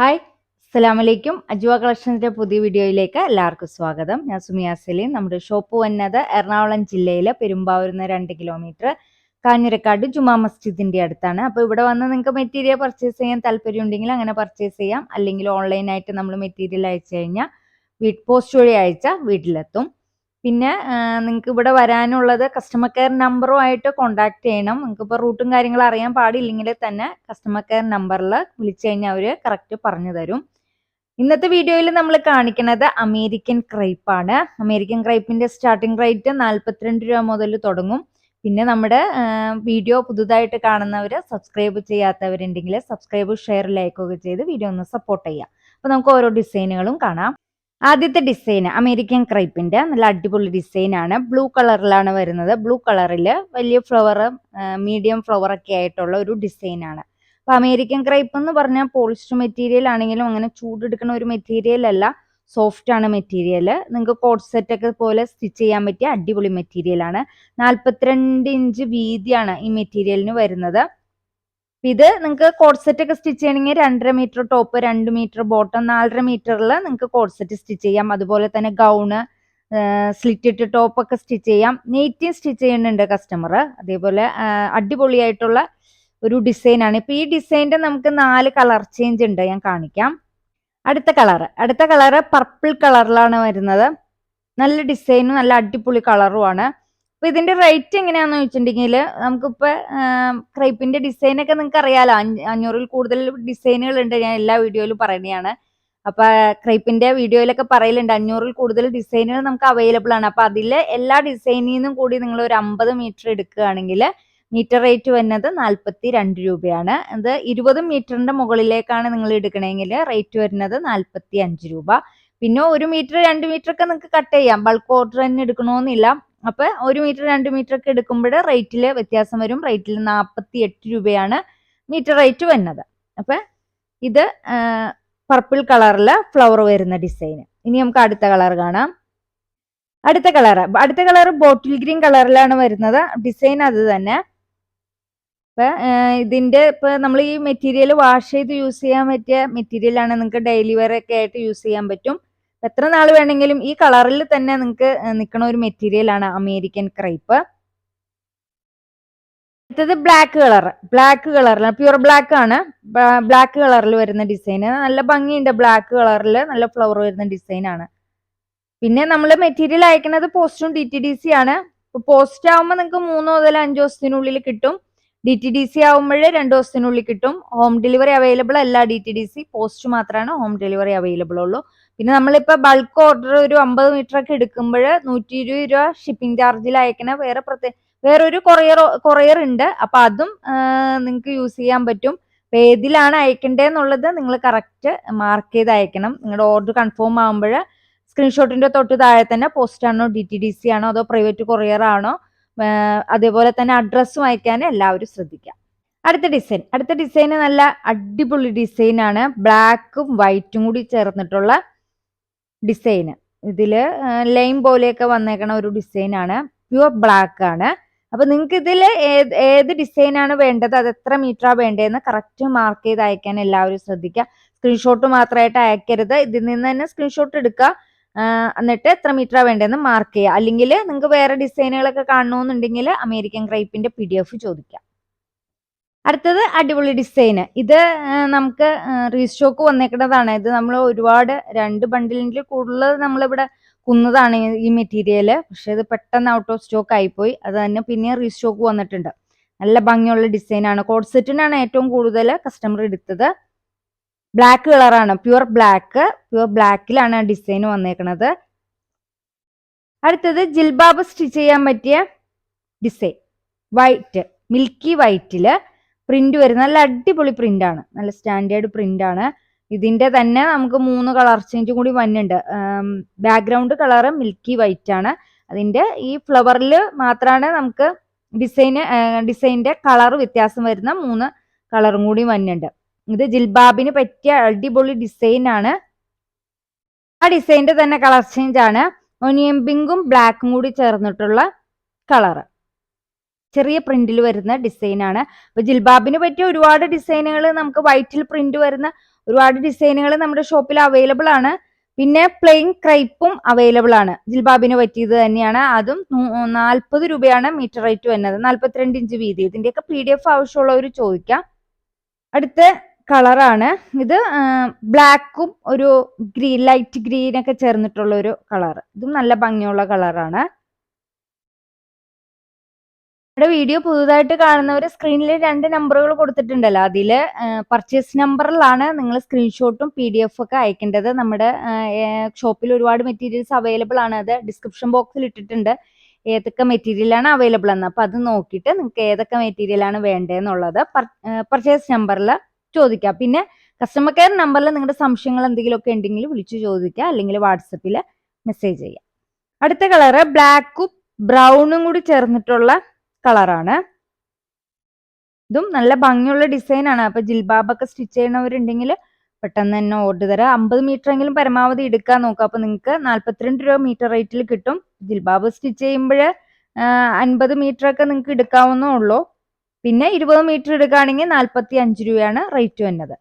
Hi അസ്സലാമു അലൈക്കും അജുവ കളക്ഷൻസിന്റെ പുതിയ വീഡിയോയിലേക്ക് എല്ലാവർക്കും സ്വാഗതം. ഞാൻ സുമിയ സലീം. നമ്മുടെ ഷോപ്പ് വന്നത് എറണാകുളം ജില്ലയിലെ പെരുമ്പാവൂരിൽ നിന്ന് രണ്ട് കിലോമീറ്റർ കാഞ്ഞിരക്കാട് ജുമാ മസ്ജിദിന്റെ അടുത്താണ്. അപ്പോൾ ഇവിടെ വന്ന് നിങ്ങൾക്ക് മെറ്റീരിയൽ പർച്ചേസ് ചെയ്യാൻ താല്പര്യം ഉണ്ടെങ്കിൽ അങ്ങനെ പർച്ചേസ് ചെയ്യാം. അല്ലെങ്കിൽ ഓൺലൈനായിട്ട് നമ്മൾ മെറ്റീരിയൽ അയച്ചു കഴിഞ്ഞാൽ വീട്ട് പോസ്റ്റ് വഴി അയച്ചാൽ വീട്ടിലെത്തും. പിന്നെ നിങ്ങൾക്ക് ഇവിടെ വരാനുള്ളത് കസ്റ്റമർ കെയർ നമ്പറും ആയിട്ട് കോൺടാക്ട് ചെയ്യണം. നിങ്ങൾക്ക് ഇപ്പോൾ റൂട്ടും കാര്യങ്ങളും അറിയാൻ പാടില്ലെങ്കിൽ തന്നെ കസ്റ്റമർ കെയർ നമ്പറിൽ വിളിച്ചു കഴിഞ്ഞാൽ അവർ കറക്റ്റ് പറഞ്ഞു തരും. ഇന്നത്തെ വീഡിയോയിൽ നമ്മൾ കാണിക്കുന്നത് അമേരിക്കൻ ക്രൈപ്പ് ആണ്. അമേരിക്കൻ ക്രൈപ്പിന്റെ സ്റ്റാർട്ടിംഗ് റേറ്റ് നാൽപ്പത്തിരണ്ട് രൂപ മുതൽ തുടങ്ങും. പിന്നെ നമ്മുടെ വീഡിയോ പുതുതായിട്ട് കാണുന്നവർ സബ്സ്ക്രൈബ് ചെയ്യാത്തവരുണ്ടെങ്കിൽ സബ്സ്ക്രൈബ് ഷെയർ ലൈക്കൊക്കെ ചെയ്ത് വീഡിയോ ഒന്ന് സപ്പോർട്ട് ചെയ്യാം. അപ്പോൾ നമുക്ക് ഓരോ ഡിസൈനുകളും കാണാം. ആദ്യത്തെ ഡിസൈൻ അമേരിക്കൻ ക്രൈപ്പിന്റെ നല്ല അടിപൊളി ഡിസൈൻ ആണ്. ബ്ലൂ കളറിലാണ് വരുന്നത്. ബ്ലൂ കളറിൽ വലിയ ഫ്ലവർ മീഡിയം ഫ്ലവർ ഒക്കെ ആയിട്ടുള്ള ഒരു ഡിസൈൻ ആണ്. അപ്പൊ അമേരിക്കൻ ക്രൈപ്പ് എന്ന് പറഞ്ഞാൽ പോളിസ്റ്റർ മെറ്റീരിയൽ ആണെങ്കിലും അങ്ങനെ ചൂടെടുക്കുന്ന ഒരു മെറ്റീരിയൽ അല്ല. സോഫ്റ്റ് ആണ് മെറ്റീരിയൽ നിങ്ങൾക്ക് കോട്ട് സെറ്റ് ഒക്കെ പോലെ സ്റ്റിച്ച് ചെയ്യാൻ പറ്റിയ അടിപൊളി മെറ്റീരിയൽ ആണ്. നാൽപ്പത്തിരണ്ട് ഇഞ്ച് വീതിയാണ് ഈ മെറ്റീരിയലിന് വരുന്നത്. ഇത് നിങ്ങൾക്ക് കോഡ്സെറ്റ് സെറ്റ് ഒക്കെ സ്റ്റിച്ച് ചെയ്യണമെങ്കിൽ രണ്ടര മീറ്റർ ടോപ്പ് രണ്ട് മീറ്റർ ബോട്ടം നാലര മീറ്ററിൽ നിങ്ങൾക്ക് കോഡ്സെറ്റ് സെറ്റ് സ്റ്റിച്ച് ചെയ്യാം. അതുപോലെ തന്നെ ഗൗണ് സ്ലിറ്റ് ഇട്ട് ടോപ്പ് ഒക്കെ സ്റ്റിച്ച് ചെയ്യാം. നെയ്റ്റും സ്റ്റിച്ച് ചെയ്യുന്നുണ്ട് കസ്റ്റമർ അതേപോലെ അടിപൊളിയായിട്ടുള്ള ഒരു ഡിസൈനാണ് ഇപ്പൊ ഈ ഡിസൈനിന്റെ നമുക്ക് നാല് കളർ ചേഞ്ച് ഉണ്ട്. ഞാൻ കാണിക്കാം. അടുത്ത കളർ അടുത്ത കളർ പർപ്പിൾ കളറിലാണ് വരുന്നത്. നല്ല ഡിസൈനും നല്ല അടിപൊളി കളറുമാണ് അപ്പൊ ഇതിന്റെ റേറ്റ് എങ്ങനെയാന്ന് വെച്ചിട്ടുണ്ടെങ്കിൽ നമുക്കിപ്പോ ക്രൈപ്പിന്റെ ഡിസൈൻ ഒക്കെ നിങ്ങൾക്ക് അറിയാലോ അഞ്ഞൂറിൽ കൂടുതൽ ഡിസൈനുകൾ ഉണ്ട് ഞാൻ എല്ലാ വീഡിയോയിലും പറയുന്നതാണ്. അപ്പൊ ക്രൈപ്പിന്റെ വീഡിയോയിലൊക്കെ പറയലുണ്ട്. അഞ്ഞൂറിൽ കൂടുതൽ ഡിസൈനുകൾ നമുക്ക് അവൈലബിൾ ആണ്. അപ്പൊ അതിൽ എല്ലാ ഡിസൈനിൽ നിന്നും കൂടി നിങ്ങൾ ഒരു അമ്പത് മീറ്റർ എടുക്കുകയാണെങ്കിൽ മീറ്റർ റേറ്റ് വരുന്നത് നാൽപ്പത്തി രണ്ട് രൂപയാണ്. അത് ഇരുപത് മീറ്ററിന്റെ മുകളിലേക്കാണ് നിങ്ങൾ എടുക്കണമെങ്കിൽ റേറ്റ് വരുന്നത് നാൽപ്പത്തി അഞ്ച് രൂപ. പിന്നെ ഒരു മീറ്റർ രണ്ട് മീറ്റർ ഒക്കെ നിങ്ങൾക്ക് കട്ട് ചെയ്യാം. ബൾക്ക് ഓർഡർ തന്നെ എടുക്കണമെന്നില്ല. അപ്പൊ ഒരു മീറ്റർ രണ്ട് മീറ്റർ ഒക്കെ എടുക്കുമ്പോൾ റേറ്റിൽ വ്യത്യാസം വരും. റേറ്റിൽ നാൽപ്പത്തി എട്ട് രൂപയാണ് മീറ്റർ റേറ്റ് വരുന്നത്. അപ്പൊ ഇത് പർപ്പിൾ കളറിൽ ഫ്ലവർ വരുന്ന ഡിസൈൻ ഇനി നമുക്ക് അടുത്ത കളർ കാണാം. അടുത്ത കളർ അടുത്ത കളർ ബോട്ടിൽ ഗ്രീൻ കളറിലാണ് വരുന്നത്. ഡിസൈൻ അത് തന്നെ. ഇപ്പൊ ഇതിന്റെ ഇപ്പൊ നമ്മൾ ഈ മെറ്റീരിയൽ വാഷ് ചെയ്ത് യൂസ് ചെയ്യാൻ പറ്റിയ മെറ്റീരിയൽ ആണ് നിങ്ങൾക്ക് ഡെയിലി വെയർ ഒക്കെ ആയിട്ട് യൂസ് ചെയ്യാൻ പറ്റും. എത്ര നാൾ വേണമെങ്കിലും ഈ കളറിൽ തന്നെ നിങ്ങൾക്ക് നിൽക്കുന്ന ഒരു മെറ്റീരിയൽ ആണ് അമേരിക്കൻ ക്രൈപ്പ് അടുത്തത് ബ്ലാക്ക് കളർ ബ്ലാക്ക് കളറിൽ പ്യുവർ ബ്ലാക്ക് ആണ്. ബ്ലാക്ക് കളറിൽ വരുന്ന ഡിസൈൻ നല്ല ഭംഗിയുണ്ട് ബ്ലാക്ക് കളറിൽ നല്ല ഫ്ലവർ വരുന്ന ഡിസൈൻ ആണ്. പിന്നെ നമ്മൾ മെറ്റീരിയൽ അയക്കുന്നത് പോസ്റ്റും ഡി ടി ഡി സി ആണ്. പോസ്റ്റ് ആവുമ്പോൾ നിങ്ങൾക്ക് മൂന്ന് മുതൽ അഞ്ച് ദിവസത്തിനുള്ളിൽ കിട്ടും. ഡി ടി ഡി സി ആവുമ്പോൾ രണ്ട് ദിവസത്തിനുള്ളിൽ കിട്ടും. ഹോം ഡെലിവറി അവൈലബിൾ അല്ല D T D C post മാത്രമാണ് ഹോം ഡെലിവറി അവൈലബിൾ ഉള്ളൂ. പിന്നെ നമ്മളിപ്പോ ബൾക്ക് ഓർഡർ ഒരു അമ്പത് മീറ്റർ ഒക്കെ എടുക്കുമ്പോൾ നൂറ്റി ഇരുപത് രൂപ ഷിപ്പിംഗ് ചാർജിൽ അയക്കണ വേറെ പ്രത്യേക വേറൊരു കൊറിയർ കൊറിയർ ഉണ്ട്. അപ്പൊ അതും നിങ്ങൾക്ക് യൂസ് ചെയ്യാൻ പറ്റും. ഏതിലാണ് അയക്കേണ്ടതെന്നുള്ളത് നിങ്ങൾ കറക്റ്റ് മാർക്ക് ചെയ്ത് അയക്കണം. നിങ്ങളുടെ ഓർഡർ കൺഫേം ആകുമ്പോൾ സ്ക്രീൻഷോട്ടിന്റെ തൊട്ട് താഴെ തന്നെ പോസ്റ്റ് ആണോ ഡി ടി ഡി സി ആണോ അതോ പ്രൈവറ്റ് കൊറിയർ ആണോ അതേപോലെ തന്നെ അഡ്രസ്സും അയക്കാൻ എല്ലാവരും ശ്രദ്ധിക്കാം. അടുത്ത ഡിസൈൻ അടുത്ത ഡിസൈന് നല്ല അടിപൊളി ഡിസൈൻ ആണ്. ബ്ലാക്കും വൈറ്റും കൂടി ചേർന്നിട്ടുള്ള ഡിസൈൻ ഇതിൽ ലൈൻ പോലെയൊക്കെ വന്നേക്കണ ഒരു ഡിസൈനാണ്. പ്യുവർ ബ്ലാക്ക് ആണ് അപ്പൊ നിങ്ങൾക്ക് ഇതിൽ ഏത് ഏത് ഡിസൈൻ ആണ് വേണ്ടത് അത് എത്ര മീറ്ററാണ് വേണ്ടതെന്ന് കറക്റ്റ് മാർക്ക് ചെയ്ത് അയക്കാൻ എല്ലാവരും ശ്രദ്ധിക്കുക സ്ക്രീൻഷോട്ട് മാത്രമായിട്ട് അയക്കരുത്. ഇതിൽ നിന്ന് തന്നെ സ്ക്രീൻഷോട്ട് എടുക്കുക എന്നിട്ട് എത്ര മീറ്ററാണ് വേണ്ടതെന്ന് മാർക്ക് ചെയ്യുക അല്ലെങ്കിൽ നിങ്ങൾക്ക് വേറെ ഡിസൈനുകളൊക്കെ കാണണമെന്നുണ്ടെങ്കിൽ അമേരിക്കൻ ക്രൈപ്പിന്റെ പി ഡി എഫ് ചോദിക്കാം. അടുത്തത് അടിപൊളി ഡിസൈൻ ഇത് നമുക്ക് റീസ്റ്റോക്ക് വന്നേക്കുന്നതാണ് ഇത് നമ്മൾ ഒരുപാട് രണ്ട് ബണ്ടിലിന്റെ കൂടുതൽ നമ്മളിവിടെ കുന്നതാണ് ഈ മെറ്റീരിയൽ പക്ഷെ ഇത് പെട്ടെന്ന് ഔട്ട് ഓഫ് സ്റ്റോക്ക് ആയിപ്പോയി. അത് തന്നെ പിന്നെ റീസ്റ്റോക്ക് വന്നിട്ടുണ്ട്. നല്ല ഭംഗിയുള്ള ഡിസൈനാണ്. കോഡ് സെറ്റിനാണ് ഏറ്റവും കൂടുതൽ കസ്റ്റമർ എടുത്തത്. ബ്ലാക്ക് കളറാണ് പ്യുവർ ബ്ലാക്ക് പ്യുവർ ബ്ലാക്കിലാണ് ഡിസൈൻ വന്നേക്കുന്നത് അടുത്തത് ജിൽബാബ് സ്റ്റിച്ച് ചെയ്യാൻ പറ്റിയ ഡിസൈൻ. വൈറ്റ് മിൽക്കി വൈറ്റിൽ പ്രിന്റ് വരും നല്ല അടിപൊളി പ്രിന്റ് ആണ്. നല്ല സ്റ്റാൻഡേർഡ് പ്രിന്റ് ആണ്. ഇതിന്റെ തന്നെ നമുക്ക് മൂന്ന് കളർ ചേഞ്ചും കൂടി വന്നിട്ടുണ്ട് ബാക്ക്ഗ്രൗണ്ട് കളർ മിൽക്കി വൈറ്റ് ആണ്. അതിന്റെ ഈ ഫ്ലവറിൽ മാത്രമാണ് നമുക്ക് ഡിസൈന് ഡിസൈനിന്റെ കളർ വ്യത്യാസം വരുന്ന മൂന്ന് കളറും കൂടി വന്നിട്ടുണ്ട് ഇത് ജിൽബാബിന് പറ്റിയ അടിപൊളി ഡിസൈൻ ആണ്. ആ ഡിസൈനിന്റെ തന്നെ കളർ ചേഞ്ച് ആണ്. ഒനിയൻ പിങ്കും ബ്ലാക്കും കൂടി ചേർന്നിട്ടുള്ള കളർ ചെറിയ പ്രിന്റിൽ വരുന്ന ഡിസൈൻ ആണ്. അപ്പൊ ജിൽബാബിന് പറ്റിയ ഒരുപാട് ഡിസൈനുകൾ നമുക്ക് വൈറ്റിൽ പ്രിന്റ് വരുന്ന ഒരുപാട് ഡിസൈനുകൾ നമ്മുടെ ഷോപ്പിൽ അവൈലബിൾ ആണ്. പിന്നെ പ്ലെയിൻ ക്രൈപ്പും അവൈലബിൾ ആണ്. ജിൽബാബിന് പറ്റിയത് തന്നെയാണ്. അതും നാൽപ്പത് രൂപയാണ് മീറ്റർ റേറ്റ് വരുന്നത്. നാൽപ്പത്തിരണ്ട് ഇഞ്ച് വീതി. ഇതിന്റെയൊക്കെ പി ഡി എഫ് ആവശ്യമുള്ളവർ ചോദിക്കാം. അടുത്ത കളറാണ് ഇത് ബ്ലാക്കും ഒരു ഗ്രീൻ ലൈറ്റ് ഗ്രീനൊക്കെ ചേർന്നിട്ടുള്ള ഒരു കളർ ഇതും നല്ല ഭംഗിയുള്ള കളറാണ് നമ്മുടെ വീഡിയോ പുതുതായിട്ട് കാണുന്നവർ സ്ക്രീനിൽ രണ്ട് നമ്പറുകൾ കൊടുത്തിട്ടുണ്ടല്ലോ. അതിൽ പർച്ചേസ് നമ്പറിലാണ് നിങ്ങൾ സ്ക്രീൻഷോട്ടും പി ഡി എഫ് ഒക്കെ അയക്കേണ്ടത്. നമ്മുടെ ഷോപ്പിൽ ഒരുപാട് മെറ്റീരിയൽസ് അവൈലബിൾ ആണ്. അത് ഡിസ്ക്രിപ്ഷൻ ബോക്സിൽ ഇട്ടിട്ടുണ്ട്. ഏതൊക്കെ മെറ്റീരിയലാണ് അവൈലബിൾ എന്ന്. അപ്പം അത് നോക്കിയിട്ട് നിങ്ങൾക്ക് ഏതൊക്കെ മെറ്റീരിയലാണ് വേണ്ടതെന്നുള്ളത് പർച്ചേസ് നമ്പറിൽ ചോദിക്കാം. പിന്നെ കസ്റ്റമർ കെയർ നമ്പറിൽ നിങ്ങളുടെ സംശയങ്ങൾ എന്തെങ്കിലുമൊക്കെ ഉണ്ടെങ്കിൽ വിളിച്ചു ചോദിക്കുക അല്ലെങ്കിൽ വാട്സപ്പിൽ മെസ്സേജ് ചെയ്യാം. അടുത്ത കളറ് ബ്ലാക്കും ബ്രൗണും കൂടി ചേർന്നിട്ടുള്ള കളറാണ്. ഇതും നല്ല ഭംഗിയുള്ള ഡിസൈൻ ആണ് അപ്പൊ ജിൽബാബൊക്കെ സ്റ്റിച്ച് ചെയ്യണവരുണ്ടെങ്കിൽ പെട്ടെന്ന് തന്നെ ഓർഡർ തരാം. അമ്പത് മീറ്റർ എങ്കിലും പരമാവധി എടുക്കാൻ നോക്കുക. അപ്പൊ നിങ്ങൾക്ക് നാല്പത്തിരണ്ട് രൂപ മീറ്റർ റേറ്റിൽ കിട്ടും. ജിൽബാബ് സ്റ്റിച്ച് ചെയ്യുമ്പോൾ അൻപത് മീറ്റർ ഒക്കെ നിങ്ങൾക്ക് എടുക്കാവുന്നേ ഉള്ളൂ. പിന്നെ ഇരുപത് മീറ്റർ എടുക്കുകയാണെങ്കിൽ നാൽപ്പത്തി അഞ്ച് രൂപയാണ് റേറ്റ് വന്നത്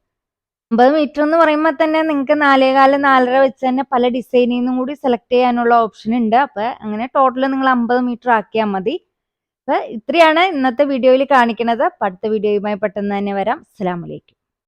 അമ്പത് മീറ്റർ എന്ന് പറയുമ്പോൾ തന്നെ നിങ്ങൾക്ക് നാലേകാൽ നാലര വെച്ച് തന്നെ പല ഡിസൈനിൽ നിന്നും കൂടി സെലക്ട് ചെയ്യാനുള്ള ഓപ്ഷൻ ഉണ്ട്. അപ്പൊ അങ്ങനെ ടോട്ടൽ നിങ്ങൾ അമ്പത് മീറ്റർ ആക്കിയാൽ മതി. അപ്പൊ ഇത്രയാണ് ഇന്നത്തെ വീഡിയോയിൽ കാണിക്കുന്നത്. അടുത്ത വീഡിയോയുമായി പെട്ടെന്ന് തന്നെ വരാം. അസ്സലാമലൈക്കും